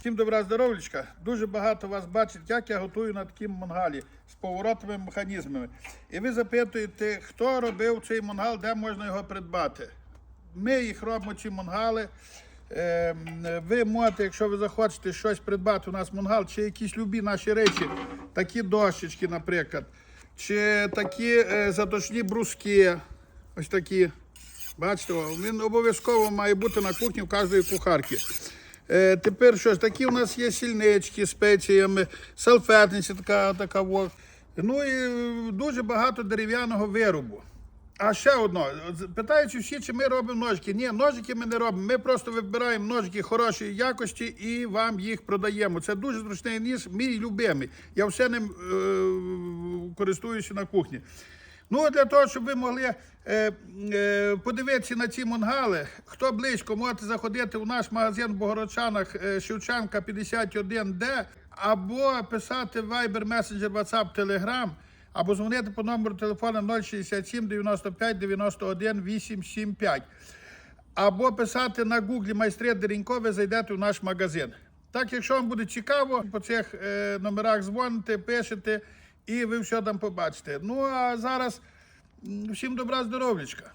Всім добра здоров'ячка. Дуже багато вас бачить, як я готую на такому мангалі з поворотовими механізмами. І ви запитуєте, хто робив цей мангал, де можна його придбати. Ми їх робимо, ці мангали. Ем, Ви можете, якщо ви захочете щось придбати, у нас мангал, чи якісь любі наші речі, такі дощечки, наприклад, чи такі е, заточні бруски, ось такі. Бачите, він обов'язково має бути на кухні в кожної кухарки. Е, тепер що ж, такі у нас є сільнички з спеціями, салфетниці, така, така во. Ну і е, дуже багато дерев'яного виробу. А ще одно, питаючи всі, чи ми робимо ножики. Ні, ножики ми не робимо. Ми просто вибираємо ножики хорошої якості і вам їх продаємо. Це дуже зручний ніж, мій любимий. Я все ним е, користуюся на кухні. Ну, для того, щоб ви могли е, е, подивитися на ці мангали, хто близько, можете заходити у наш магазин в Богородчанах е, Шевченка 51D, або писати в Viber, Messenger, WhatsApp, Telegram, або дзвонити по номеру телефону 067 95 91 875. Або писати на гуглі майстри Деренько, ви зайдете в наш магазин. Так, якщо вам буде цікаво, по цих е, номерах дзвоните, пишете, і ви все там побачите. Ну а зараз всім добра здоров'ячка.